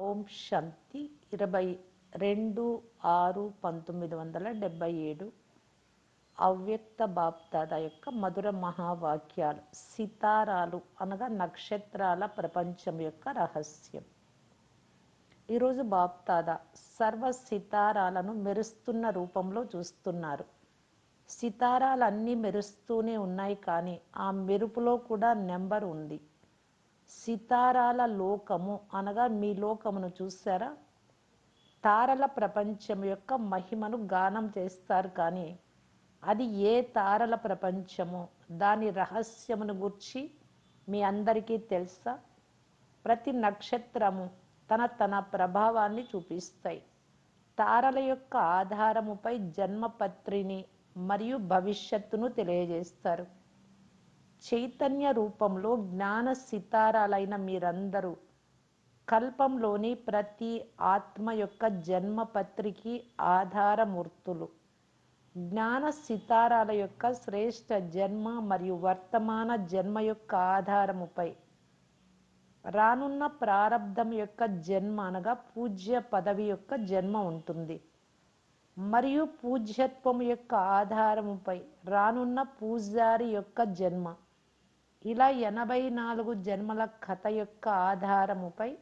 ఓం శాంతి. ఇరవై రెండు ఆరు పంతొమ్మిది వందల డెబ్బై ఏడు అవ్యక్త బాప్దాద యొక్క మధుర మహావాక్యాలు సితారాలు అనగా నక్షత్రాల ప్రపంచం యొక్క రహస్యం. ఈరోజు బాప్దాద సర్వ సితారాలను మెరుస్తున్న రూపంలో చూస్తున్నారు. సితారాలన్నీ మెరుస్తూనే ఉన్నాయి కానీ ఆ మెరుపులో కూడా నెంబర్ ఉంది. సితారాల లోకము అనగా మీ లోకమును చూసారా తారల ప్రపంచం యొక్క మహిమను గానం చేస్తారు కానీ అది ఏ తారల ప్రపంచము? దాని రహస్యమును గుర్చి మీ అందరికీ తెలుసా? ప్రతి నక్షత్రము తన తన ప్రభావాన్ని చూపిస్తాయి. తారల యొక్క ఆధారముపై జన్మపత్రిని మరియు భవిష్యత్తును తెలియజేస్తారు. చైతన్య రూపంలో జ్ఞాన సితారాలైన మీరందరూ కల్పంలోని ప్రతి ఆత్మ యొక్క జన్మపత్రికి ఆధారమూర్తులు. జ్ఞాన సితారాల యొక్క శ్రేష్ట జన్మ మరియు వర్తమాన జన్మ యొక్క ఆధారముపై రానున్న ప్రారంధం యొక్క జన్మ అనగా పూజ్య పదవి యొక్క జన్మ ఉంటుంది. మరియు పూజ్యత్వం యొక్క ఆధారముపై రానున్న పూజారి యొక్క జన్మ. ఇలా ఎనభై నాలుగు జన్మల కథ యొక్క ఆధారముపై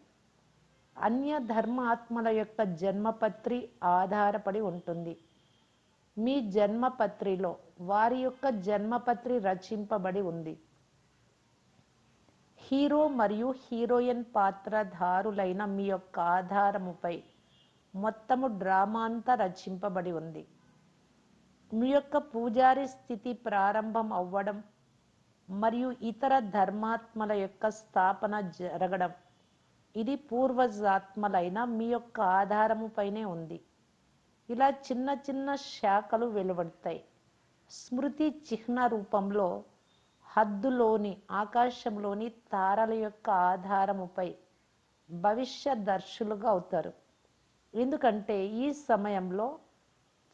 అన్య ధర్మాత్మల యొక్క జన్మపత్రి ఆధారపడి ఉంటుంది. మీ జన్మపత్రిలో వారి యొక్క జన్మపత్రి రచింపబడి ఉంది. హీరో మరియు హీరోయిన్ పాత్రధారులైన మీ యొక్క ఆధారముపై మొత్తము డ్రామా అంతా రచింపబడి ఉంది. మీ యొక్క పూజారి స్థితి ప్రారంభం అవ్వడం మరియు ఇతర ధర్మాత్మల యొక్క స్థాపన జరగడం. ఇది పూర్వజాత్మలైన మీ యొక్క ఆధారముపైనే ఉంది. ఇలా చిన్న చిన్న శాఖలు వెలువడతాయి. స్మృతి చిహ్న రూపంలో హద్దులోని ఆకాశంలోని తారల యొక్క ఆధారముపై భవిష్య దర్శులుగా అవుతారు. ఎందుకంటే ఈ సమయంలో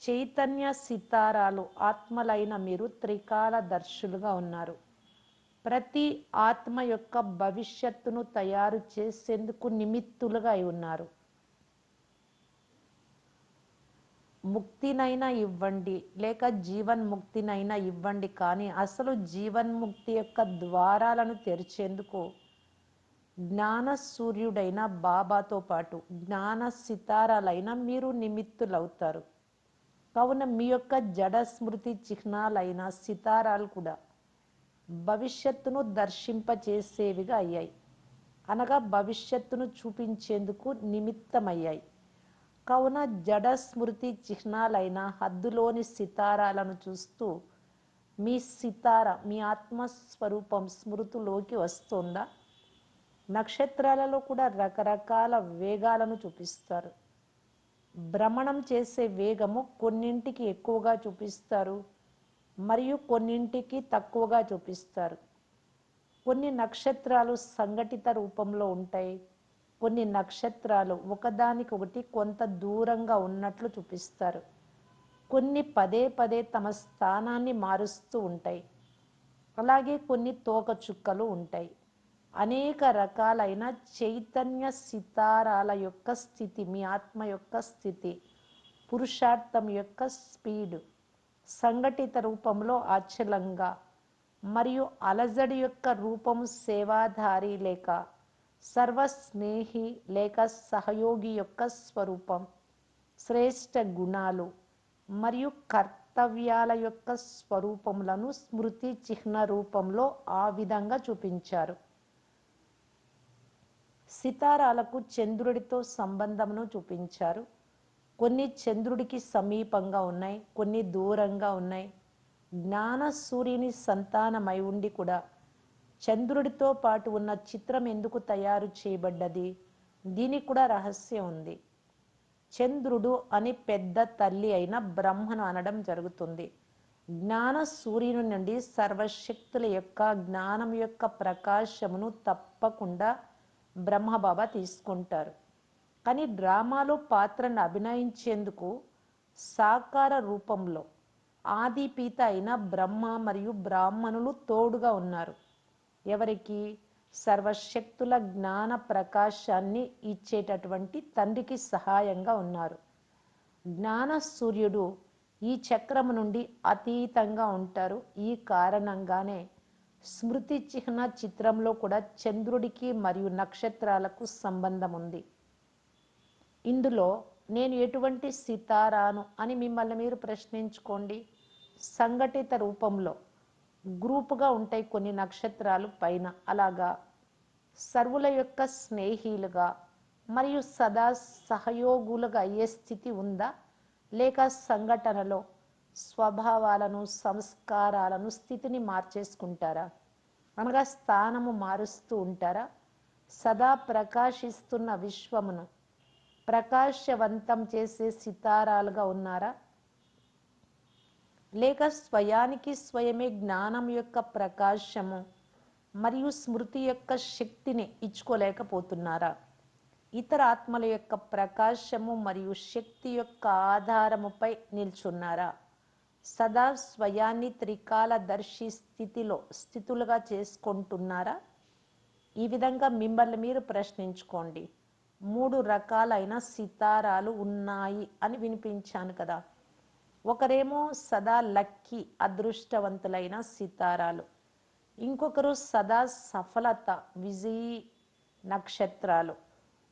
చైతన్య సితారాలు ఆత్మలైన మీరు త్రికాల దర్శులుగా ఉన్నారు. ప్రతి ఆత్మ యొక్క భవిష్యత్తును తయారు చేసేందుకు నిమిత్తులుగా అయి ఉన్నారు. ముక్తినైనా ఇవ్వండి లేక జీవన్ముక్తినైనా ఇవ్వండి కానీ అసలు జీవన్ముక్తి యొక్క ద్వారాలను తెరిచేందుకు జ్ఞాన సూర్యుడైన బాబాతో పాటు జ్ఞాన సితారాలైన మీరు నిమిత్తులవుతారు. కావున మీ యొక్క జడ స్మృతి చిహ్నాలైన సితారాలు కూడా భవిష్యత్తును దర్శింపచేసేవిగా అయ్యాయి. అనగా భవిష్యత్తును చూపించేందుకు నిమిత్తమయ్యాయి. కావున జడ స్మృతి చిహ్నాలైన హద్దులోని సితారాలను చూస్తూ మీ సితార మీ ఆత్మస్వరూపం స్మృతిలోకి వస్తుందా? నక్షత్రాలలో కూడా రకరకాల వేగాలను చూపిస్తారు. భ్రమణం చేసే వేగము కొన్నింటికి ఎక్కువగా చూపిస్తారు. మరియు కొన్నింటికి తక్కువగా చూపిస్తారు. కొన్ని నక్షత్రాలు సంఘటిత రూపంలో ఉంటాయి. కొన్ని నక్షత్రాలు ఒకదానికొకటి కొంత దూరంగా ఉన్నట్లు చూపిస్తారు. కొన్ని పదే పదే తమ స్థానాన్ని మారుస్తూ ఉంటాయి. అలాగే కొన్ని తోక చుక్కలు ఉంటాయి. అనేక రకాలైన చైతన్య సితారాల యొక్క స్థితి మీ ఆత్మ యొక్క స్థితి పురుషార్థం యొక్క స్పీడ్ సంఘటిత రూపంలో అచలంగా మరియు అలజడి యొక్క రూపం సేవాధారి లేక సర్వస్నేహి లేక సహయోగి యొక్క స్వరూపం. శ్రేష్ట గుణాలు మరియు కర్తవ్యాల యొక్క స్వరూపములను స్మృతి చిహ్న రూపంలో ఆ విధంగా చూపించారు. సితారాలకు చంద్రుడితో సంబంధమును చూపించారు. కొన్ని చంద్రుడికి సమీపంగా ఉన్నాయి కొన్ని దూరంగా ఉన్నాయి. జ్ఞాన సూర్యుని సంతానమై ఉండి కూడా చంద్రుడితో పాటు ఉన్న చిత్రం ఎందుకు తయారు చేయబడ్డది? దీనికి కూడా రహస్యం ఉంది. చంద్రుడు అని పెద్ద తల్లి అయిన బ్రహ్మను అనడం జరుగుతుంది. జ్ఞాన సూర్యుని నుండి సర్వశక్తుల యొక్క జ్ఞానం యొక్క ప్రకాశమును తప్పకుండా బ్రహ్మబాబా తీసుకుంటారు. కానీ డ్రామాలో పాత్రను అభినయించేందుకు సాకార రూపంలో ఆదిపీత అయిన బ్రహ్మ మరియు బ్రాహ్మణులు తోడుగా ఉన్నారు. ఎవరికి? సర్వశక్తుల జ్ఞాన ప్రకాశాన్ని ఇచ్చేటటువంటి తండ్రికి సహాయంగా ఉన్నారు. జ్ఞాన సూర్యుడు ఈ చక్రము నుండి అతీతంగా ఉంటారు. ఈ కారణంగానే స్మృతి చిహ్న చిత్రంలో కూడా చంద్రుడికి మరియు నక్షత్రాలకు సంబంధం ఉంది ఇందులో నేను ఎటువంటి సితారాను అని మిమ్మల్ని మీరు ప్రశ్నించుకోండి. సంఘటిత రూపంలో గ్రూపుగా ఉంటాయి కొన్ని నక్షత్రాలు పైన. అలాగా సర్వుల యొక్క స్నేహిలుగా మరియు సదా సహయోగులుగా అయ్యే స్థితి ఉందా? లేక సంఘటనలో స్వభావాలను సంస్కారాలను స్థితిని మార్చేసుకుంటారా? అనగా స్థానము మారుస్తూ ఉంటారా? సదా ప్రకాశిస్తున్న విశ్వమును ప్రకాశవంతం చేసే సితారాలుగా ఉన్నారా? లేక స్వయానికి స్వయమే జ్ఞానం యొక్క ప్రకాశము మరియు స్మృతి యొక్క శక్తిని ఇచ్చుకోలేకపోతున్నారా? ఇతర ఆత్మల యొక్క ప్రకాశము మరియు శక్తి యొక్క ఆధారముపై నిల్చున్నారా? సదా స్వయాన్ని త్రికాలదర్శి స్థితిలో స్థితులుగా చేసుకుంటున్నారా? ఈ విధంగా మిమ్మల్ని మీరు ప్రశ్నించుకోండి. మూడు రకాలైన సితారాలు ఉన్నాయి అని వినిపించాను కదా. ఒకరేమో సదా లక్కీ అదృష్టవంతులైన సితారాలు. ఇంకొకరు సదా సఫలత విజయీ నక్షత్రాలు.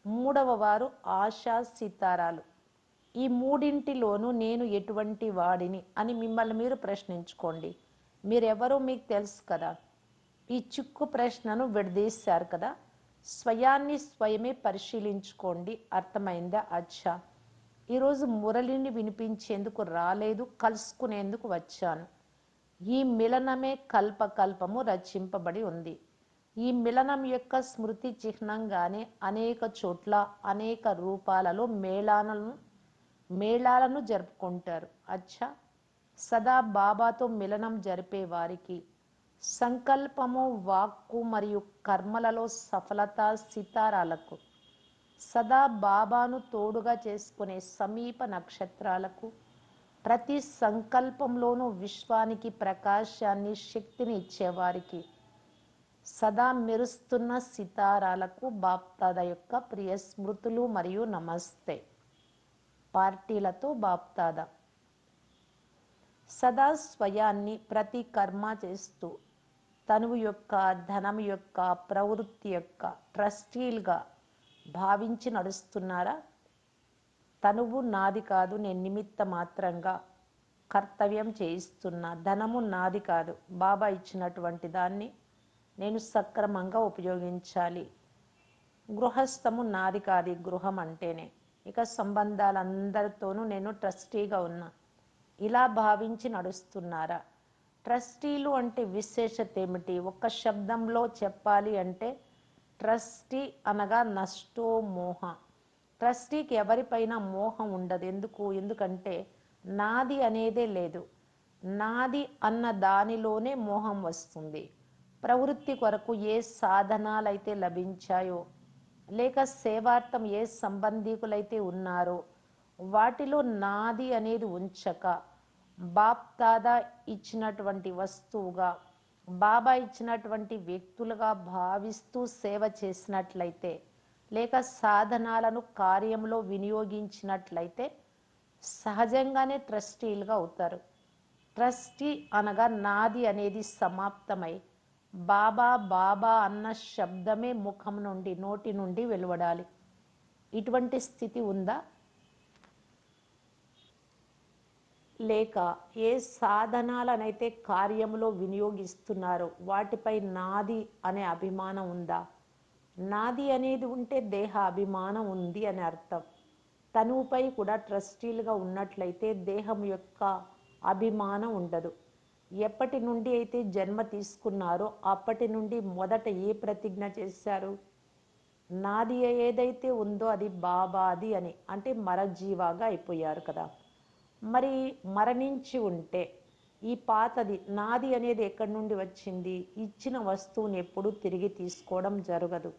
మూడవ వారు ఆశా సితారాలు. ఈ మూడింటిలోనూ నేను ఎటువంటి వాడిని అని మిమ్మల్ని మీరు ప్రశ్నించుకోండి. మీరెవరో మీకు తెలుసు కదా. ఈ చిక్కు ప్రశ్నను విడదీశారు కదా. స్వయాన్ని స్వయమే పరిశీలించుకోండి. అర్థమైందా? అచ్చా. ఈరోజు మురళిని వినిపించేందుకు రాలేదు కలుసుకునేందుకు వచ్చాను. ఈ మిలనమే కల్పకల్పము రచింపబడి ఉంది. ఈ మిలనం యొక్క స్మృతి చిహ్నంగానే అనేక చోట్ల అనేక రూపాలలో మేళాలను మేళాలను జరుపుకుంటారు. అచ్చా. సదా బాబాతో మిలనం జరిపే వారికి సంకల్పము వాక్కు మరియు కర్మలలో సఫలత సితారాలకు సదా బాబాను తోడుగా చేసుకునే సమీప నక్షత్రాలకు ప్రతి సంకల్పంలోనూ విశ్వానికి ప్రకాశాన్ని శక్తిని ఇచ్చేవారికి సదా మెరుస్తున్న సితారాలకు బాప్తాద యొక్క ప్రియ స్మృతులు మరియు నమస్తే. పార్టీలతో బాప్తాద. సదా స్వయాన్ని ప్రతి కర్మ చేస్తూ తనువు యొక్క ధనం యొక్క ప్రవృత్తి యొక్క ట్రస్టీలుగా భావించి నడుస్తున్నారా? తనువు నాది కాదు నేను నిమిత్త మాత్రంగా కర్తవ్యం చేయిస్తున్నా. ధనము నాది కాదు. బాబా ఇచ్చినటువంటి దాన్ని నేను సక్రమంగా ఉపయోగించాలి. గృహస్థము నాది కాదు గృహం అంటేనే. ఇక సంబంధాలందరితోనూ నేను ట్రస్టీగా ఉన్నా. ఇలా భావించి నడుస్తున్నారా? ట్రస్టీలు అంటే విశేషత ఏమిటి? ఒక్క శబ్దంలో చెప్పాలి అంటే ట్రస్టీ అనగా నష్టో మోహ. ట్రస్టీకి ఎవరిపైన మోహం ఉండదు. ఎందుకు? ఎందుకంటే నాది అనేదే లేదు. నాది అన్న దానిలోనే మోహం వస్తుంది. ప్రవృత్తి కొరకు ఏ సాధనాలైతే లభించాయో లేక సేవార్థం ఏ సంబంధీకులైతే ఉన్నారో వాటిలో నాది అనేది ఉంచక బాప్ దాదా ఇచ్చినటువంటి వస్తువుగా బాబా ఇచ్చినటువంటి వ్యక్తులుగా భావిస్తూ సేవ చేసినట్లయితే లేక సాధనాలను కార్యంలో వినియోగించినట్లయితే సహజంగానే ట్రస్టీలుగా అవుతారు. ట్రస్టీ అనగా నాది అనేది సమాప్తమై బాబా బాబా అన్న శబ్దమే ముఖం నుండి నోటి నుండి వెలువడాలి. ఇటువంటి స్థితి ఉందా? లేక ఏ సాధనాలనైతే కార్యంలో వినియోగిస్తున్నారో వాటిపై నాది అనే అభిమానం ఉందా? నాది అనేది ఉంటే దేహ అభిమానం ఉంది అని అర్థం. తనువుపై కూడా ట్రస్టీలుగా ఉన్నట్లయితే దేహం యొక్క అభిమానం ఉండదు. ఎప్పటి నుండి అయితే జన్మ తీసుకున్నారో అప్పటి నుండి మొదట ఏ ప్రతిజ్ఞ చేశారు? నాది ఏదైతే ఉందో అది బాబాది అని. అంటే మరజీవాగా అయిపోయారు కదా. మరి మరణించి ఉంటే ఈ పాతది నాది అనేది ఎక్కడి నుండి వచ్చింది? ఇచ్చిన వస్తువుని ఎప్పుడూ తిరిగి తీసుకోవడం జరగదు.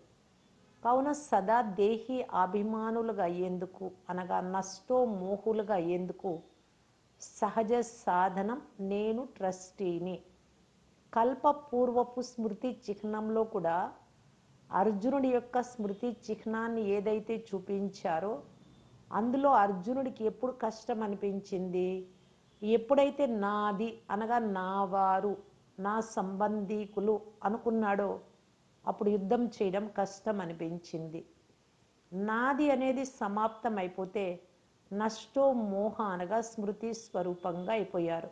కావున సదా దేహి అభిమానులుగా అయ్యేందుకు అనగా నష్టో మోహులుగా అయ్యేందుకు సహజ సాధనం నేను ట్రస్టీని. కల్పపూర్వపు స్మృతి చిహ్నంలో కూడా అర్జునుడి యొక్క స్మృతి చిహ్నాన్ని ఏదైతే చూపించారో అందులో అర్జునుడికి ఎప్పుడు కష్టం అనిపించింది? ఎప్పుడైతే నాది అనగా నా వారు నా సంబంధీకులు అనుకున్నాడో అప్పుడు యుద్ధం చేయడం కష్టం అనిపించింది. నాది అనేది సమాప్తం అయిపోతే నష్టో మోహ అనగా స్మృతి స్వరూపంగా అయిపోయారు.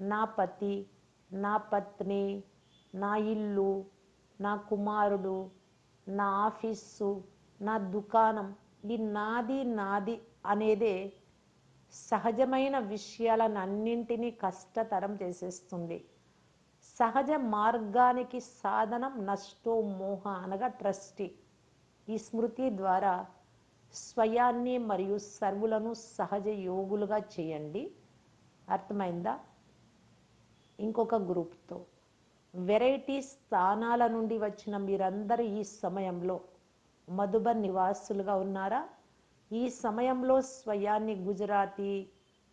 నా పతి నా పత్ని నా ఇల్లు నా కుమారుడు నా ఆఫీసు నా దుకాణం ఈ నాది నాది అనేదే సహజమైన విషయాలను అన్నింటినీ కష్టతరం చేసేస్తుంది. సహజ మార్గానికి సాధనం నష్టో మోహ అనగా ట్రస్టీ. ఈ స్మృతి ద్వారా స్వయాన్ని మరియు సర్వులను సహజ యోగులుగా చేయండి. అర్థమైందా? ఇంకొక గ్రూప్తో. వెరైటీ స్థానాల నుండి వచ్చిన మీరందరూ ఈ సమయంలో మధుబన్ నివాసులుగా ఉన్నారా? ఈ సమయంలో స్వయాన్ని గుజరాతీ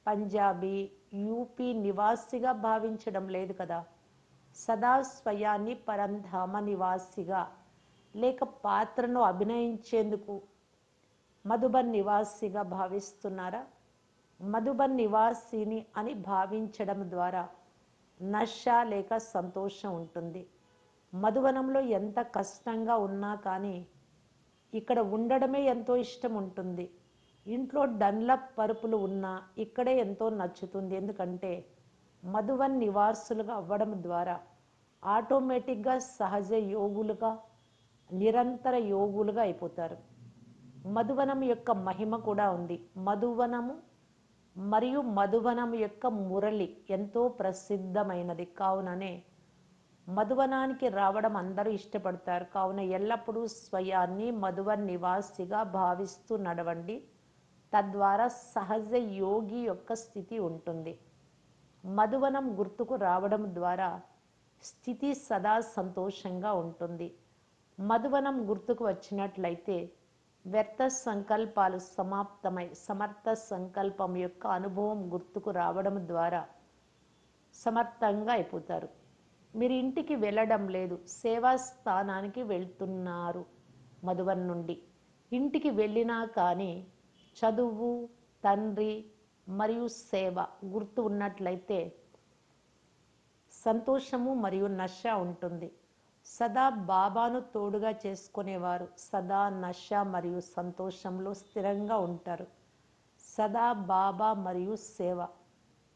పంజాబీ యూపీ నివాసిగా భావించడం లేదు కదా. సదా స్వయాన్ని పరంధామ నివాసిగా లేక పాత్రను అభినయించేందుకు మధుబన్ నివాసిగా భావిస్తున్నారా? మధుబన్ నివాసిని అని భావించడం ద్వారా నష లేక సంతోషం ఉంటుంది. మధువనంలో ఎంత కష్టంగా ఉన్నా కానీ ఇక్కడ ఉండడమే ఎంతో ఇష్టం ఉంటుంది ఇంట్లో డన్లప్ పరుపులు ఉన్నా ఇక్కడే ఎంతో నచ్చుతుంది. ఎందుకంటే మధువన్ నివాసులుగా అవ్వడం ద్వారా ఆటోమేటిక్గా సహజ యోగులుగా నిరంతర యోగులుగా అయిపోతారు. మధువనం యొక్క మహిమ కూడా ఉంది. మధువనము మరియు మధువనం యొక్క మురళి ఎంతో ప్రసిద్ధమైనది. కావుననే మధువనానికి రావడం అందరూ ఇష్టపడతారు. కావున ఎల్లప్పుడూ స్వయాన్ని మధువన్ నివాసిగా భావిస్తూ నడవండి. తద్వారా సహజ యోగి యొక్క స్థితి ఉంటుంది. మధువనం గుర్తుకు రావడం ద్వారా స్థితి సదా సంతోషంగా ఉంటుంది. మధువనం గుర్తుకు వచ్చినట్లయితే వ్యర్థ సంకల్పాలు సమాప్తమై సమర్థ సంకల్పం యొక్క అనుభవం గుర్తుకు రావడం ద్వారా సమర్థంగా అయిపోతారు. మీరు ఇంటికి వెళ్ళడం లేదు. సేవా స్థానానికి వెళ్తున్నారు మధువన్ నుండి. ఇంటికి వెళ్ళినా కానీ చదువు తండ్రి మరియు సేవ గుర్తు ఉన్నట్లయితే సంతోషము మరియు నష ఉంటుంది. సదా బాబాను తోడుగా చేసుకునేవారు. సదా నష మరియు సంతోషంలో స్థిరంగా ఉంటారు. సదా బాబా మరియు సేవ.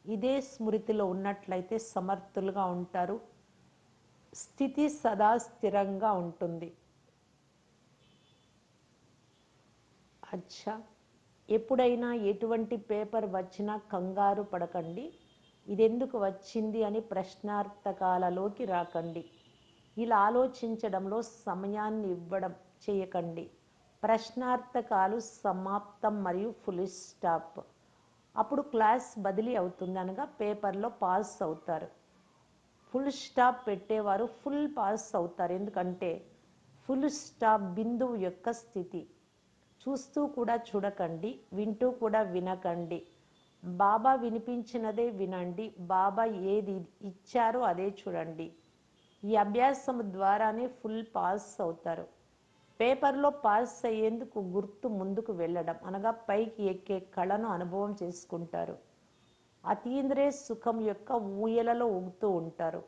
ఇదే స్మృతిలో ఉన్నట్లయితే సమర్థులుగా ఉంటారు. స్థితి సదా స్థిరంగా ఉంటుంది. అచ్చా. ఎప్పుడైనా ఎటువంటి పేపర్ వచ్చినా కంగారు పడకండి. ఇది ఎందుకు వచ్చింది అని ప్రశ్నార్థకాలలోకి రాకండి. ఇలా ఆలోచించడంలో సమయాన్ని ఇవ్వడం చేయకండి. ప్రశ్నార్థకాలు సమాప్తం మరియు ఫుల్ స్టాప్ అప్పుడు క్లాస్ బదిలీ అవుతుంది అనగా పేపర్లో పాస్ అవుతారు. ఫుల్ స్టాప్ పెట్టేవారు ఫుల్ పాస్ అవుతారు. ఎందుకంటే ఫుల్ స్టాప్ బిందువు యొక్క స్థితి. చూస్తూ కూడా చూడకండి వింటూ కూడా వినకండి. బాబా వినిపించినదే వినండి బాబా ఏది ఇచ్చారో అదే చూడండి. ఈ అభ్యాసం ద్వారానే ఫుల్ పాస్ అవుతారు. పేపర్లో పాస్ అయ్యేందుకు గుర్తు ముందుకు వెళ్ళడం అనగా పైకి ఎక్కే కళను అనుభవం చేసుకుంటారు. అతీంద్రియ సుఖం యొక్క ఊయలలో ఊగుతూ ఉంటారు.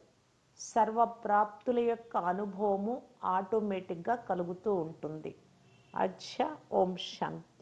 సర్వప్రాప్తుల యొక్క అనుభవము ఆటోమేటిక్గా కలుగుతూ ఉంటుంది. అచ్చ ఓం శాంతి